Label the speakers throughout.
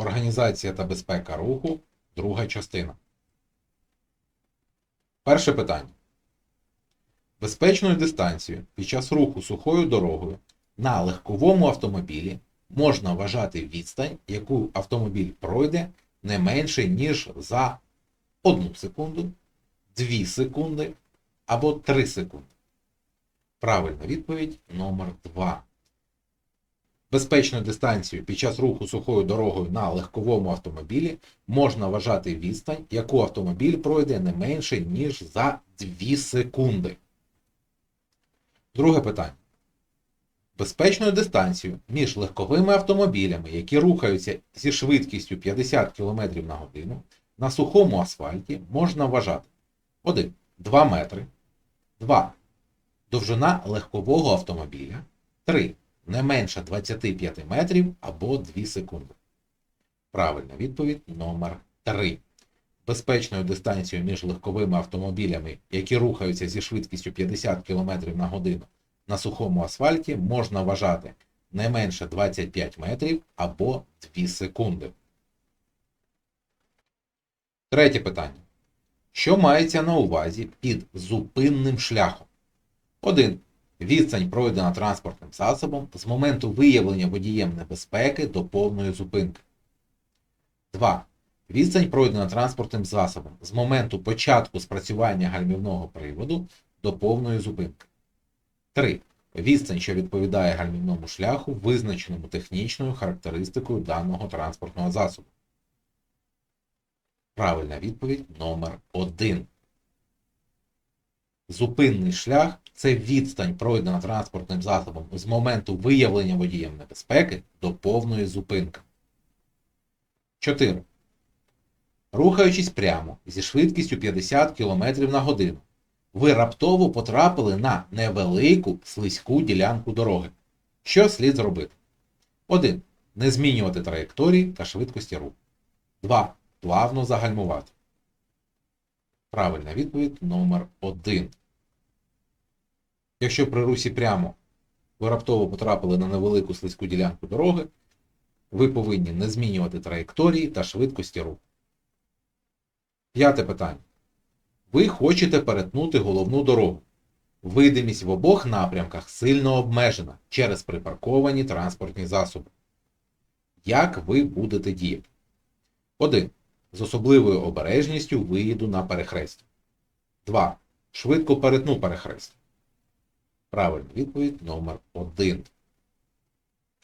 Speaker 1: Організація та безпека руху. Друга частина. Перше питання. Безпечною дистанцією під час руху сухою дорогою на легковому автомобілі можна вважати відстань, яку автомобіль пройде не менше, ніж за 1 секунду, 2 секунди або 3 секунди. Правильна відповідь номер 2. Безпечною дистанцією під час руху сухою дорогою на легковому автомобілі можна вважати відстань, яку автомобіль пройде не менше, ніж за 2 секунди. Друге питання. Безпечною дистанцією між легковими автомобілями, які рухаються зі швидкістю 50 км на годину, на сухому асфальті можна вважати 1. 2 метри. 2. Довжина легкового автомобіля. 3. Не менше 25 метрів або 2 секунди. Правильна відповідь номер 3. Безпечною дистанцією між легковими автомобілями, які рухаються зі швидкістю 50 км на годину на сухому асфальті, можна вважати не менше 25 метрів або 2 секунди. Третє питання. Що мається на увазі під зупинним шляхом? 1. Відстань пройдена транспортним засобом з моменту виявлення водієм небезпеки до повної зупинки. 2. Відстань пройдена транспортним засобом з моменту початку спрацювання гальмівного приводу до повної зупинки. 3. Відстань, що відповідає гальмівному шляху, визначеному технічною характеристикою даного транспортного засобу. Правильна відповідь номер 1. Зупинний шлях це відстань, пройдена транспортним засобом з моменту виявлення водієм небезпеки до повної зупинки. 4. Рухаючись прямо зі швидкістю 50 км на годину, ви раптово потрапили на невелику слизьку ділянку дороги. Що слід зробити? 1. Не змінювати траєкторії та швидкості руху. 2. Плавно загальмувати. Правильна відповідь номер 1. Якщо при русі прямо ви раптово потрапили на невелику слизьку ділянку дороги, ви повинні не змінювати траєкторії та швидкості руху. П'яте питання. Ви хочете перетнути головну дорогу. Видимість в обох напрямках сильно обмежена через припарковані транспортні засоби. Як ви будете діяти? 1. З особливою обережністю виїду на перехрестя. 2. Швидко перетну перехрестя. Правильна відповідь номер 1.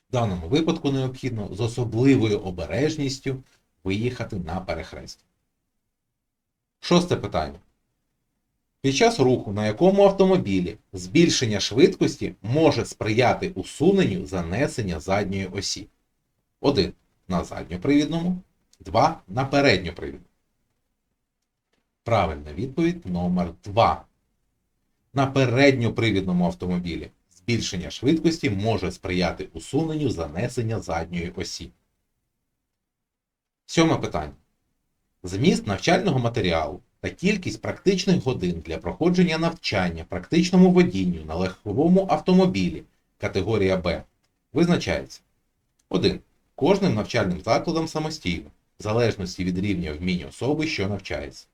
Speaker 1: В даному випадку необхідно з особливою обережністю виїхати на перехрестя. Шосте питання. Під час руху на якому автомобілі збільшення швидкості може сприяти усуненню занесення задньої осі. 1. На задньопривідному, 2. На передньопривідному. Правильна відповідь номер 2. На передньопривідному автомобілі збільшення швидкості може сприяти усуненню занесення задньої осі. Сьоме питання. Зміст навчального матеріалу та кількість практичних годин для проходження навчання практичному водінню на легковому автомобілі категорія Б визначається 1. Кожним навчальним закладом самостійно, в залежності від рівня вмінь особи, що навчається.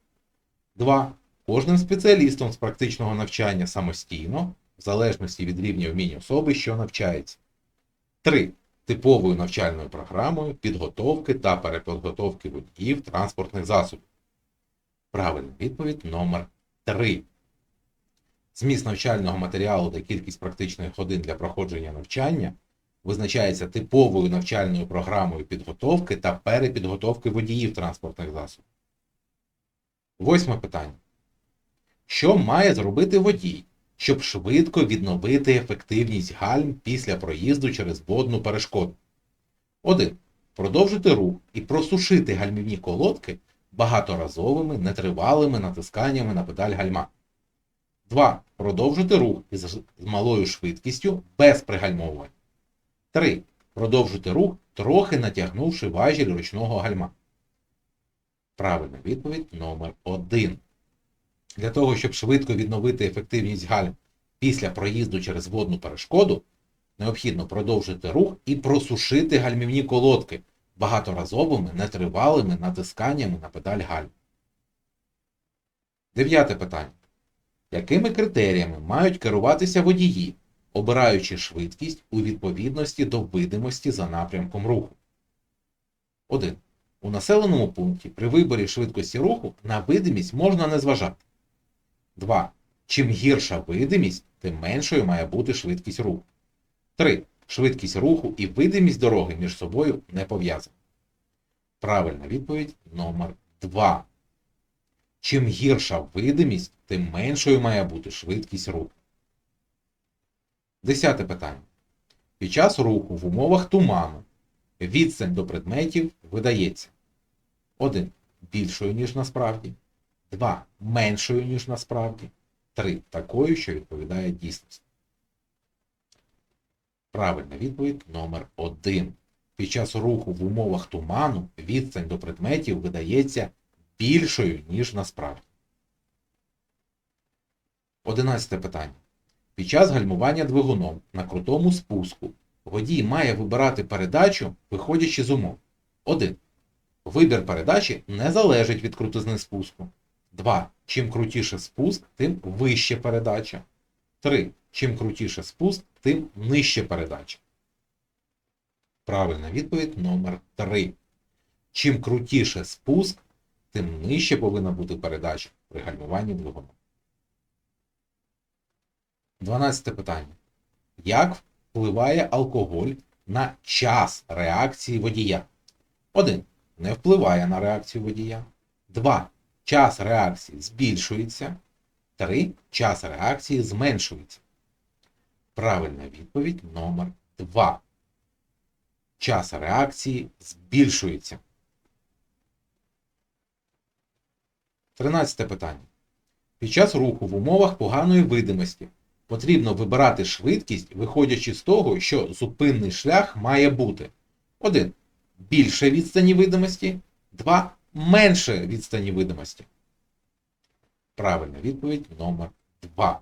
Speaker 1: 2. Кожним спеціалістом з практичного навчання самостійно, в залежності від рівня вмінь особи, що навчається. 3. Типовою навчальною програмою підготовки та перепідготовки водіїв транспортних засобів. Правильна відповідь номер 3. Зміст навчального матеріалу та кількість практичних годин для проходження навчання визначається типовою навчальною програмою підготовки та перепідготовки водіїв транспортних засобів. Восьме питання. Що має зробити водій, щоб швидко відновити ефективність гальм після проїзду через водну перешкоду? 1. Продовжити рух і просушити гальмівні колодки багаторазовими нетривалими натисканнями на педаль гальма. 2. Продовжити рух із малою швидкістю без пригальмовувань. 3. Продовжити рух, трохи натягнувши важіль ручного гальма. Правильна відповідь номер 1. Для того, щоб швидко відновити ефективність гальм після проїзду через водну перешкоду, необхідно продовжити рух і просушити гальмівні колодки багаторазовими нетривалими натисканнями на педаль гальм. Дев'яте питання. Якими критеріями мають керуватися водії, обираючи швидкість у відповідності до видимості за напрямком руху? 1. У населеному пункті при виборі швидкості руху на видимість можна не зважати. 2. Чим гірша видимість, тим меншою має бути швидкість руху. 3. Швидкість руху і видимість дороги між собою не пов'язані. Правильна відповідь номер 2. Чим гірша видимість, тим меншою має бути швидкість руху. Десяте питання. Під час руху в умовах туману відстань до предметів видається 1. Більшою, ніж насправді, 2. Меншою, ніж насправді, 3. Такою, що відповідає дійсності. Правильна відповідь номер 1. Під час руху в умовах туману відстань до предметів видається більшою, ніж насправді. Одинадцяте питання. Під час гальмування двигуном на крутому спуску водій має вибирати передачу, виходячи з умов. 1. Вибір передачі не залежить від крутизни спуску. 2. Чим крутіше спуск, тим вище передача. 3. Чим крутіше спуск, тим нижче передача. Правильна відповідь номер 3. Чим крутіше спуск, тим нижче повинна бути передача при гальмуванні двигуном. 12 питання. Як впливає алкоголь на час реакції водія? 1. Не впливає на реакцію водія. 2. Час реакції збільшується. 3. Час реакції зменшується. Правильна відповідь номер 2. Час реакції збільшується. 13 питання. Під час руху в умовах поганої видимості потрібно вибирати швидкість, виходячи з того, що зупинний шлях має бути 1. Більше відстані видимості, 2. Менше відстані видимості. Правильна відповідь номер 2.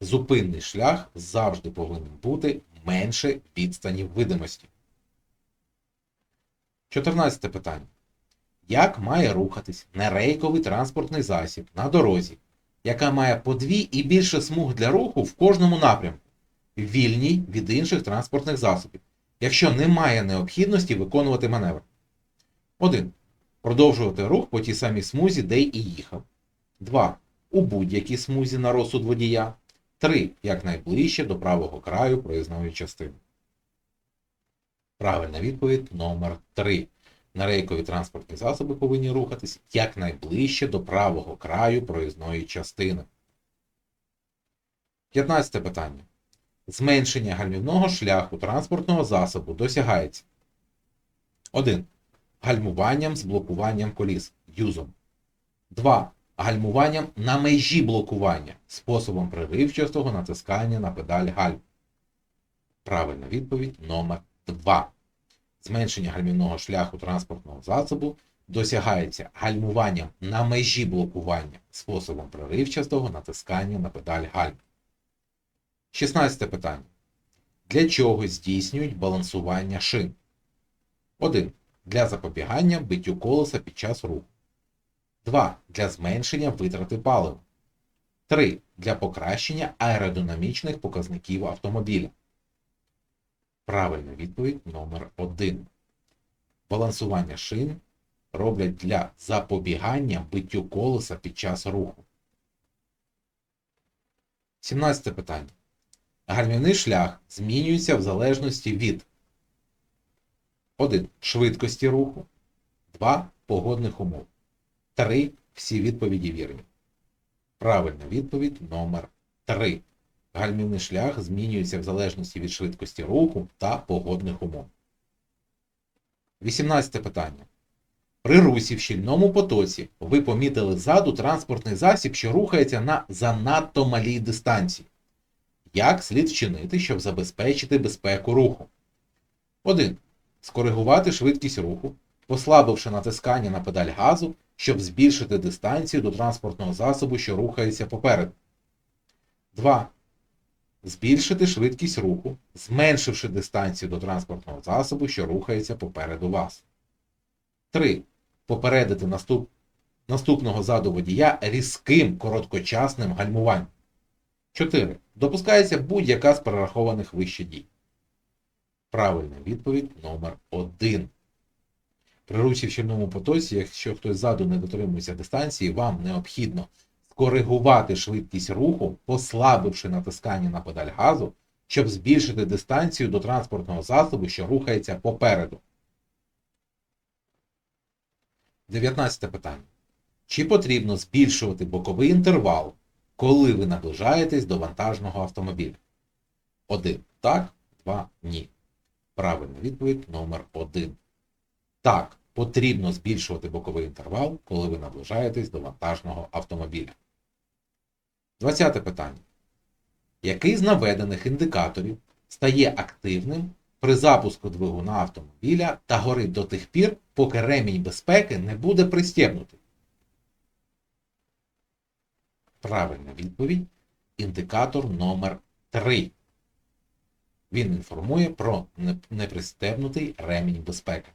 Speaker 1: Зупинний шлях завжди повинен бути менше відстані видимості. 14 питання. Як має рухатись нерейковий транспортний засіб на дорозі, яка має по дві і більше смуг для руху в кожному напрямку, вільній від інших транспортних засобів, якщо немає необхідності виконувати маневр? 1. Продовжувати рух по тій самій смузі, де і їхав. 2. У будь-якій смузі на розсуд водія. 3. Якнайближче до правого краю проїзної частини. Правильна відповідь номер 3. Нарейкові транспортні засоби повинні рухатись якнайближче до правого краю проїзної частини. 15 питання. Зменшення гальмівного шляху транспортного засобу досягається 1. Гальмуванням з блокуванням коліс юзом. 2. Гальмуванням на межі блокування способом приривчастого натискання на педаль гальм. Правильна відповідь номер 2 зменшення гальмівного шляху транспортного засобу досягається гальмуванням на межі блокування способом проривчастого натискання на педаль гальм. 16 питання. Для чого здійснюють балансування шин? 1. Для запобігання биттю колеса під час руху. 2. Для зменшення витрати палива. 3. Для покращення аеродинамічних показників автомобіля. Правильна відповідь номер 1. Балансування шин роблять для запобігання биттю колеса під час руху. 17 питання. Гальмівний шлях змінюється в залежності від 1. Швидкості руху. 2. Погодних умов. 3. Всі відповіді вірні. Правильна відповідь номер 3. Гальмівний шлях змінюється в залежності від швидкості руху та погодних умов. 18 питання. При русі в щільному потоці ви помітили ззаду транспортний засіб, що рухається на занадто малій дистанції. Як слід вчинити, щоб забезпечити безпеку руху? 1. Скоригувати швидкість руху, послабивши натискання на педаль газу, щоб збільшити дистанцію до транспортного засобу, що рухається попереду. 2 збільшити швидкість руху, зменшивши дистанцію до транспортного засобу, що рухається попереду вас. 3. Попередити наступ... наступного ззаду водія різким короткочасним гальмуванням. 4. Допускається будь-яка з перерахованих вище дій. Правильна відповідь номер 1. При русі в щільному потоці, якщо хтось ззаду не дотримується дистанції, вам необхідно скоригувати швидкість руху, послабивши натискання на педаль газу, щоб збільшити дистанцію до транспортного засобу, що рухається попереду. 19 питання. Чи потрібно збільшувати боковий інтервал, коли ви наближаєтесь до вантажного автомобіля? 1. Так, 2. Ні. Правильна відповідь номер 1. Так, потрібно збільшувати боковий інтервал, коли ви наближаєтесь до вантажного автомобіля. 20 питання. Який з наведених індикаторів стає активним при запуску двигуна автомобіля та горить до тих пір, поки ремінь безпеки не буде пристебнутий? Правильна відповідь індикатор номер 3. Він інформує про не- непристебнутий ремінь безпеки.